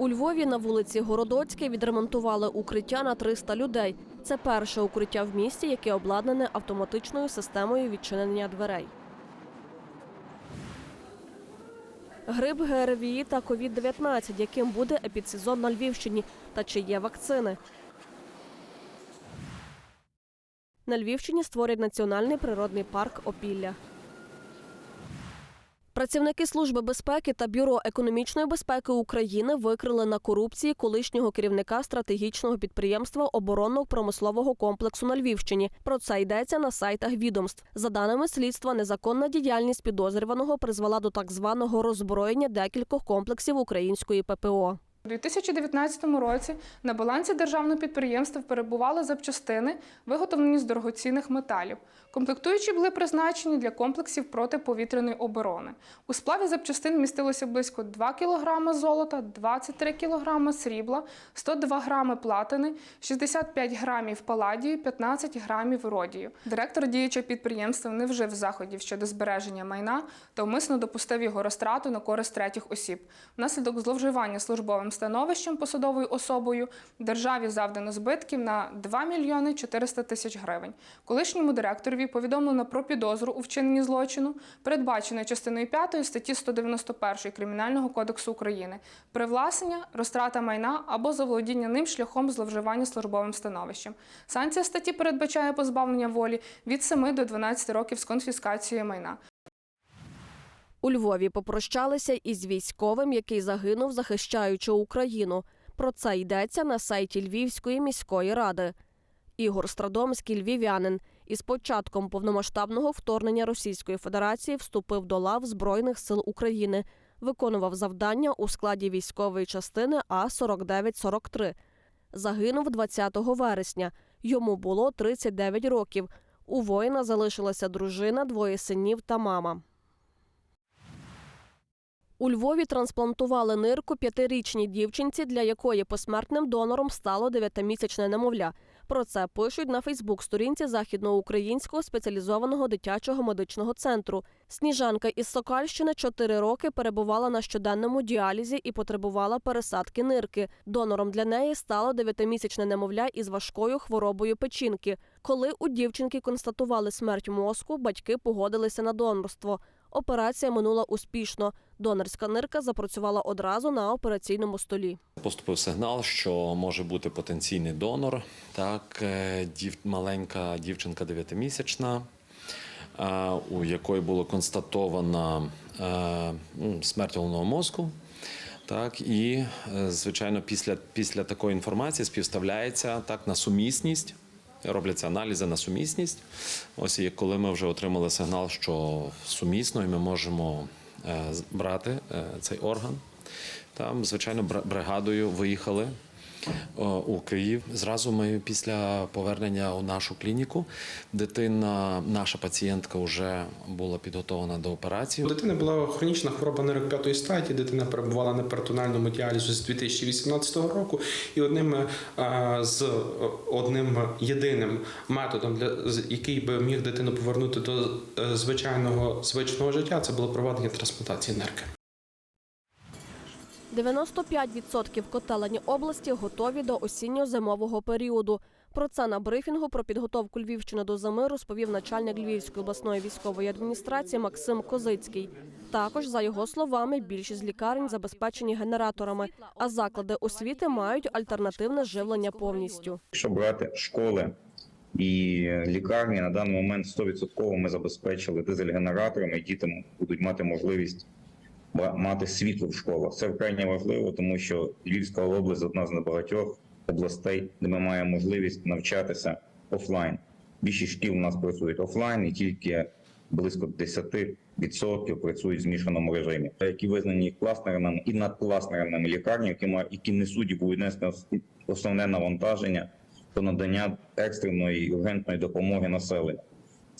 У Львові на вулиці Городоцькій відремонтували укриття на 300 людей. Це перше укриття в місті, яке обладнане автоматичною системою відчинення дверей. Грип ГРВІ та COVID-19, яким буде епідсезон на Львівщині, та чи є вакцини. На Львівщині створять національний природний парк Опілля. Працівники Служби безпеки та Бюро економічної безпеки України викрили на корупції колишнього керівника стратегічного підприємства оборонно-промислового комплексу на Львівщині. Про це йдеться на сайтах відомств. За даними слідства, незаконна діяльність підозрюваного призвела до так званого роззброєння декількох комплексів української ППО. У 2019 році на балансі державного підприємства перебували запчастини, виготовлені з дорогоцінних металів. Комплектуючі були призначені для комплексів протиповітряної оборони. У сплаві запчастин містилося близько 2 кг золота, 23 кг срібла, 102 грами платини, 65 грамів паладію, 15 грамів родію. Директор діючого підприємства не вжив заходів щодо збереження майна та умисно допустив його розтрату на користь третіх осіб. Внаслідок зловживання службовим становищем посадовою особою державі завдано збитків на 2 мільйони 400 тисяч гривень. Колишньому директорові повідомлено про підозру у вчиненні злочину, передбаченої частиною 5 статті 191 Кримінального кодексу України, привласнення, розтрата майна або заволодіння ним шляхом зловживання службовим становищем. Санкція статті передбачає позбавлення волі від 7 до 12 років з конфіскацією майна. У Львові попрощалися із військовим, який загинув, захищаючи Україну. Про це йдеться на сайті Львівської міської ради. Ігор Страдомський, львів'янин, із початком повномасштабного вторгнення Російської Федерації вступив до лав Збройних сил України, виконував завдання у складі військової частини А 4943 Загинув 20 вересня. Йому було 39 років. У воїна залишилася дружина, двоє синів та мама. У Львові трансплантували нирку п'ятирічній дівчинці, для якої посмертним донором стало дев'ятимісячне немовля. Про це пишуть на Фейсбук-сторінці Західноукраїнського спеціалізованого дитячого медичного центру. Сніжанка із Сокальщини чотири роки перебувала на щоденному діалізі і потребувала пересадки нирки. Донором для неї стало дев'ятимісячне немовля із важкою хворобою печінки. Коли у дівчинки констатували смерть мозку, батьки погодилися на донорство. Операція минула успішно. Донорська нирка запрацювала одразу на операційному столі. Поступив сигнал, що може бути потенційний донор. Так, е, дів, маленька дівчинка 9-місячна, е, у якої було констатовано е, ну, смерть головного мозку. Так, і, звичайно, після, після такої інформації співставляється так на сумісність. Робляться аналізи на сумісність. Ось і коли ми вже отримали сигнал, що сумісно, і ми можемо е, брати е, цей орган. Там, звичайно, бр- бригадою виїхали у Київ. Зразу ми після повернення у нашу клініку. Дитина, наша пацієнтка, вже була підготовлена до операції. У дитини була хронічна хвороба нирок п'ятої статі. Дитина перебувала на перитональному діалізі з 2018 року, і одним е, з одним єдиним методом, для який би міг дитину повернути до е, звичайного звичного життя, це було проведення трансплантації нирки. 95% котелені області готові до осінньо-зимового періоду. Про це на брифінгу про підготовку Львівщини до зими розповів начальник Львівської обласної військової адміністрації Максим Козицький. Також, за його словами, більшість лікарень забезпечені генераторами, а заклади освіти мають альтернативне живлення повністю. Якщо брати школи і лікарні, на даний момент 100% ми забезпечили дизель-генераторами, діти будуть мати можливість мати світло в школах. Це вкрай важливо, тому що Львівська область одна з небагатьох областей, де ми маємо можливість навчатися офлайн. Більшість шкіл у нас працюють офлайн, і тільки близько 10% працюють в змішаному режимі, які визнані кластерними і надкластерними лікарні, які ма- які несуть і будуть нести основне навантаження по надання екстреної і ургентної допомоги населенню.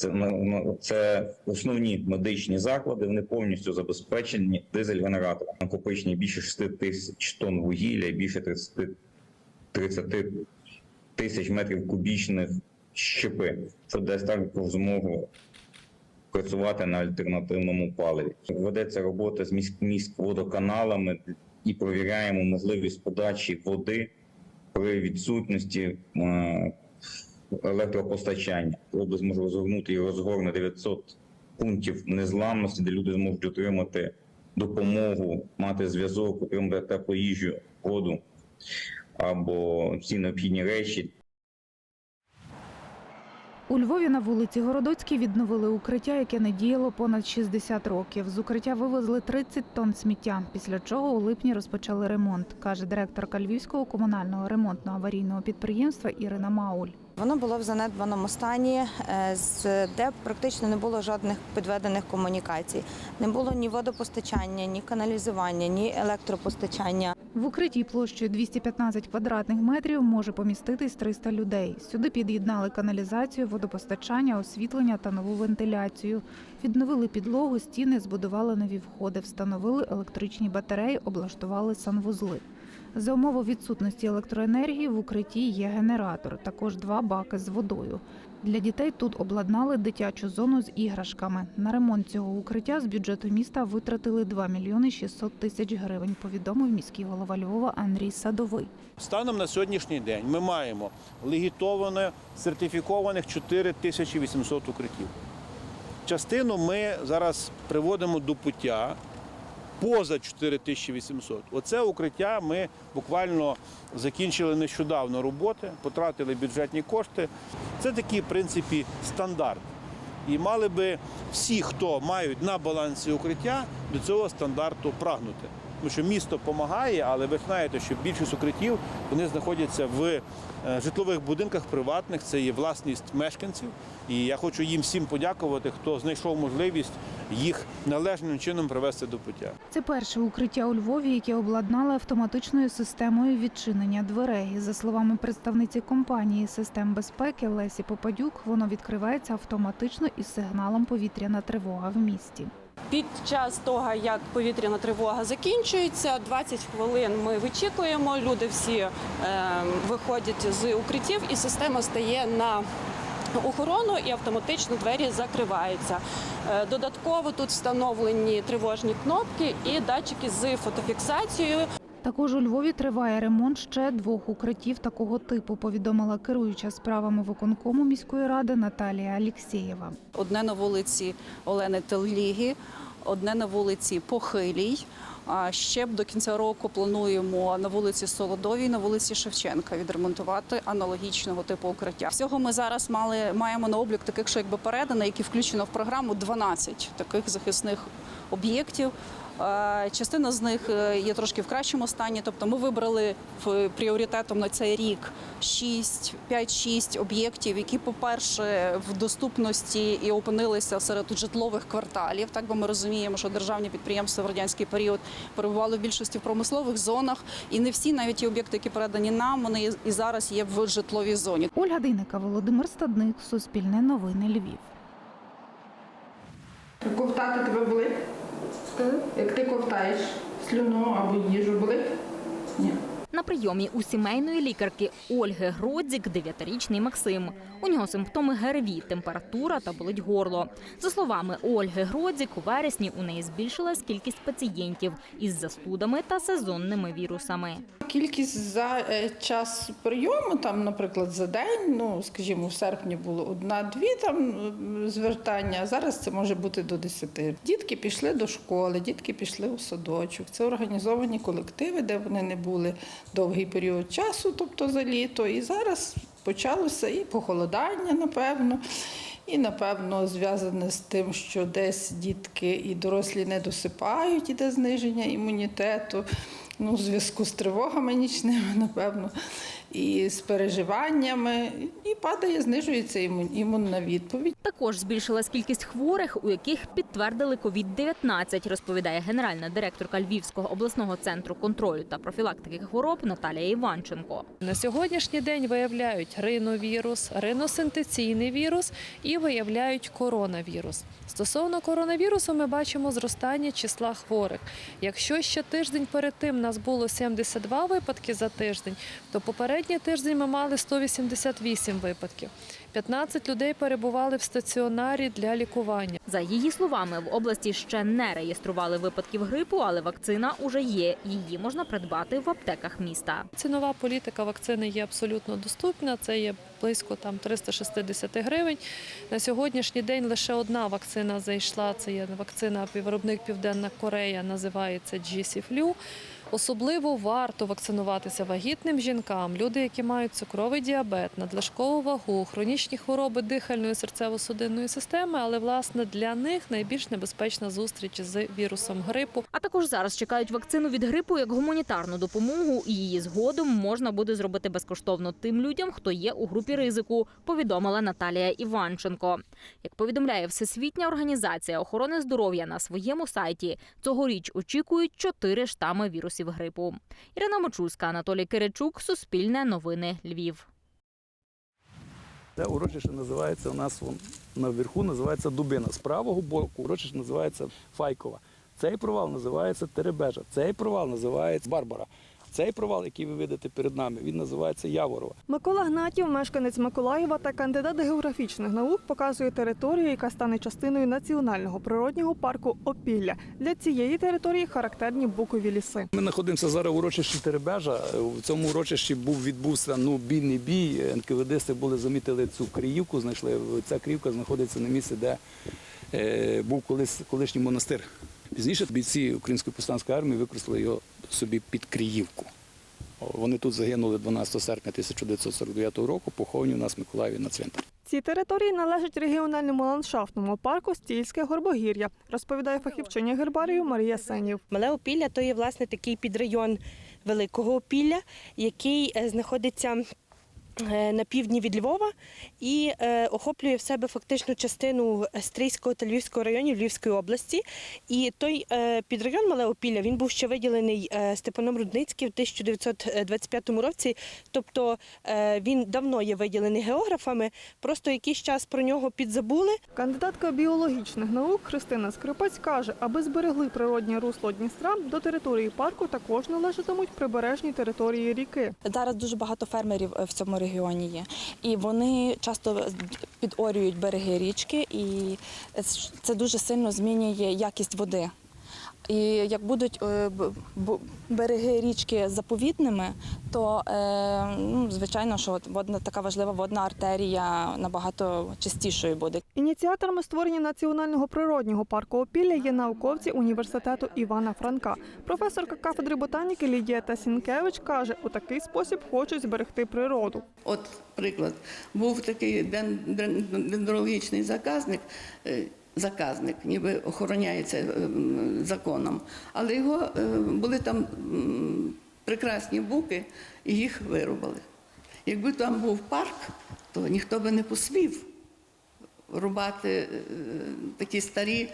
Це, ну, ну, це основні медичні заклади, вони повністю забезпечені дизель-генератором. Накопичені більше 6 тисяч тонн вугілля і більше 30, 30 тисяч метрів кубічних щепи. Це дасть також змогу працювати на альтернативному паливі. Ведеться робота з міськ, міськводоканалами і провіряємо можливість подачі води при відсутності е, електропостачання. Область зможе розгорнути і розгорне 900 пунктів незламності, де люди зможуть отримати допомогу, мати зв'язок, отримати теплу їжу, воду або всі необхідні речі У Львові на вулиці Городоцькій відновили укриття, яке не діяло понад 60 років. З укриття вивезли 30 тонн сміття, після чого у липні розпочали ремонт, каже директорка Львівського комунального ремонтно-аварійного підприємства Ірина Мауль. Воно було в занедбаному стані, е, де практично не було жодних підведених комунікацій. Не було ні водопостачання, ні каналізування, ні електропостачання. В укритті площею 215 квадратних метрів може поміститись 300 людей. Сюди під'єднали каналізацію, водопостачання, освітлення та нову вентиляцію. Відновили підлогу, стіни, збудували нові входи, встановили електричні батареї, облаштували санвузли. За умови відсутності електроенергії в укритті є генератор, також два баки з водою. Для дітей тут обладнали дитячу зону з іграшками. На ремонт цього укриття з бюджету міста витратили 2 мільйони 600 тисяч гривень, повідомив міський голова Львова Андрій Садовий. Станом на сьогоднішній день ми маємо легітоване, сертифікованих 4800 укриттів. Частину ми зараз приводимо до пуття поза 4800. Оце укриття ми буквально закінчили нещодавно роботи, потратили бюджетні кошти. Це такий, в принципі, стандарт. І мали би всі, хто мають на балансі укриття, до цього стандарту прагнути. Тому що місто допомагає, але ви знаєте, що більшість укриттів вони знаходяться в е, житлових будинках приватних, це є власність мешканців. І я хочу їм всім подякувати, хто знайшов можливість їх належним чином привести до пуття. Це перше укриття у Львові, яке обладнали автоматичною системою відчинення дверей. За словами представниці компанії систем безпеки Лесі Попадюк, воно відкривається автоматично із сигналом повітряна тривога в місті. Під час того, як повітряна тривога закінчується, 20 хвилин ми вичікуємо. Люди всі е, виходять з укриттів, і система стає на охорону, і автоматично двері закриваються. Е, додатково тут встановлені тривожні кнопки і датчики з фотофіксацією. Також у Львові триває ремонт ще двох укриттів такого типу, повідомила керуюча справами виконкому міської ради Наталія Алєксєєва. Одне на вулиці Олени Телліги, одне на вулиці Похилій. А ще до кінця року плануємо на вулиці Солодовій, на вулиці Шевченка відремонтувати аналогічного типу укриття. Всього ми зараз мали маємо на облік таких, що якби передано, які включено в програму 12 таких захисних об'єктів. Частина з них е, є трошки в кращому стані. Тобто ми вибрали в пріоритетом на цей рік 6, 5-6 об'єктів, які, по-перше, в доступності і опинилися серед житлових кварталів. Так бо ми розуміємо, що державні підприємства в радянський період перебували в більшості в промислових зонах, і не всі, навіть ті об'єкти, які передані нам, вони і зараз є в житловій зоні. Ольга Дейника, Володимир Стадник, Суспільне новини Львів. Ковтати тебе болить? Як ти ковтаєш слюну або їжу болить? Ні. На прийомі у сімейної лікарки Ольги Гродзік 9-річний Максим. У нього симптоми ГРВІ, температура та болить горло. За словами Ольги Гродзік, у вересні у неї збільшилась кількість пацієнтів із застудами та сезонними вірусами. Кількість за е, час прийому, там, наприклад, за день, ну, скажімо, в серпні було одна-дві там е, звертання, зараз це може бути до десяти. Дітки пішли до школи, дітки пішли у садочок. Це організовані колективи, де вони не були довгий період часу, тобто за літо. І зараз почалося і похолодання, напевно. І, напевно, зв'язане з тим, що десь дітки і дорослі не досипають, іде зниження імунітету, ну, в зв'язку з тривогами нічними, напевно, і з переживаннями, і падає, знижується імун- імунна відповідь. Також збільшилась кількість хворих, у яких підтвердили COVID-19, розповідає генеральна директорка Львівського обласного центру контролю та профілактики хвороб Наталія Іванченко. На сьогоднішній день виявляють риновірус, риносинтеційний вірус і виявляють коронавірус. Стосовно коронавірусу, ми бачимо зростання числа хворих. Якщо ще тиждень перед тим нас було 72 випадки за тиждень, то попередньо попередній тиждень ми мали 188 випадків. 15 людей перебували в стаціонарі для лікування. За її словами, в області ще не реєстрували випадків грипу, але вакцина уже є. Її можна придбати в аптеках міста. Цінова політика вакцини є абсолютно доступна. Це є близько там 360 гривень. На сьогоднішній день лише одна вакцина зайшла. Це є вакцина виробник Південна Корея, називається GC-Flu. Особливо варто вакцинуватися вагітним жінкам, люди, які мають цукровий діабет, надлишкову вагу, хронічні хвороби дихальної серцево-судинної системи. Але власне для них найбільш небезпечна зустріч з вірусом грипу. А також зараз чекають вакцину від грипу як гуманітарну допомогу, і її згодом можна буде зробити безкоштовно тим людям, хто є у групі ризику. Повідомила Наталія Іванченко. Як повідомляє Всесвітня організація охорони здоров'я на своєму сайті, цьогоріч очікують чотири штами вірусів грипу. Ірина Мочульська, Анатолій Киричук, Суспільне новини, Львів. Це урочище називається у нас вон, наверху називається Дубина. З правого боку урочище називається Файкова. Цей провал називається Теребежа. Цей провал називається Барбара. Цей провал, який ви видите перед нами, він називається Яворова. Микола Гнатів, мешканець Миколаєва та кандидат географічних наук, показує територію, яка стане частиною національного природнього парку Опілля. Для цієї території характерні букові ліси. Ми знаходимося зараз в урочищі Теребежа. В цьому урочищі був відбувся ну бій не бій. НКВДсти були замітили цю криївку. Знайшли ця криївка знаходиться на місці, де е, був колись колишній монастир. Пізніше бійці української повстанської армії використали його собі під Криївку. Вони тут загинули 12 серпня 1949 року, поховані у нас в Миколаєві на цвинтарі. Ці території належать регіональному ландшафтному парку Стільське горбогір'я, розповідає фахівчиня гербарію Марія Сенів. Мале Опілля то є власне такий підрайон Великого Опілля, який е, знаходиться на півдні від Львова і е, охоплює в себе фактично частину Стрийського та Львівського районів Львівської області. І той е, підрайон Мале Опілля він був ще виділений е, Степаном Рудницьким в 1925 році. Тобто е, він давно є виділений географами, просто якийсь час про нього підзабули. Кандидатка біологічних наук Христина Скрипець каже, аби зберегли природнє русло Дністра, до території парку також належатимуть прибережні території ріки. Зараз дуже багато фермерів е, в цьому регіоні є, і вони часто підорюють береги річки, і це дуже сильно змінює якість води. І як будуть е, береги річки заповідними, то е, ну, звичайно, що водна така важлива водна артерія набагато частішою буде. Ініціаторами створення національного природнього парку Опілля є науковці університету Івана Франка. Професорка кафедри ботаніки Лідія Тасінкевич каже, у такий спосіб хочуть зберегти природу. От, приклад, був такий ден- ден- дендрологічний заказник, е, заказник, ніби охороняється е, законом, але його е, були там прекрасні буки, і їх вирубали. Якби там був парк, то ніхто би не посмів рубати е, такі старі,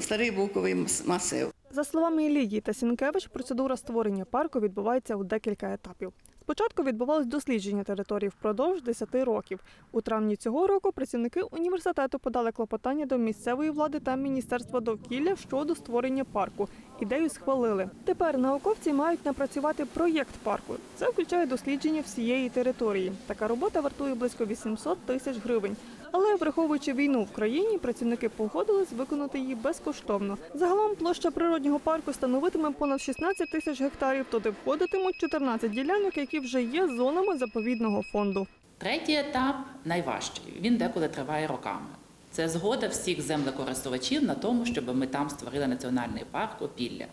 старий буковий масив. За словами Лідії Тасінкевич, процедура створення парку відбувається у декілька етапів. Спочатку відбувалось дослідження території впродовж 10 років. У травні цього року працівники університету подали клопотання до місцевої влади та міністерства довкілля щодо створення парку. Ідею схвалили. Тепер науковці мають напрацювати проєкт парку. Це включає дослідження всієї території. Така робота вартує близько 800 тисяч гривень. Але враховуючи війну в країні, працівники погодились виконати її безкоштовно. Загалом площа природнього парку становитиме понад 16 тисяч гектарів. Туди входитимуть 14 ділянок, які вже є зонами заповідного фонду. Третій етап найважчий. Він деколи триває роками. Це згода всіх землекористувачів на тому, щоб ми там створили національний парк Опілля.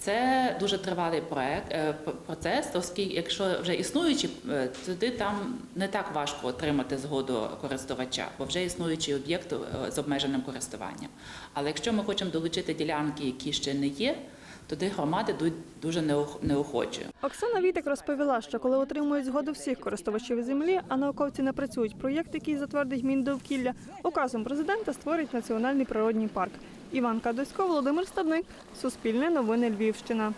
Це дуже тривалий проект, е, процес, оскільки якщо вже існуючі, е, туди там не так важко отримати згоду користувача, бо вже існуючий об'єкт е, з обмеженим користуванням. Але якщо ми хочемо долучити ділянки, які ще не є, туди громади йдуть дуже неох- неохоче. Оксана Вітик розповіла, що коли отримують згоду всіх користувачів землі, а науковці напрацюють проєкт, який затвердить Міндовкілля, указом президента створять національний природній парк. Іван Кадосько, Володимир Стадник, Суспільне новини Львівщина.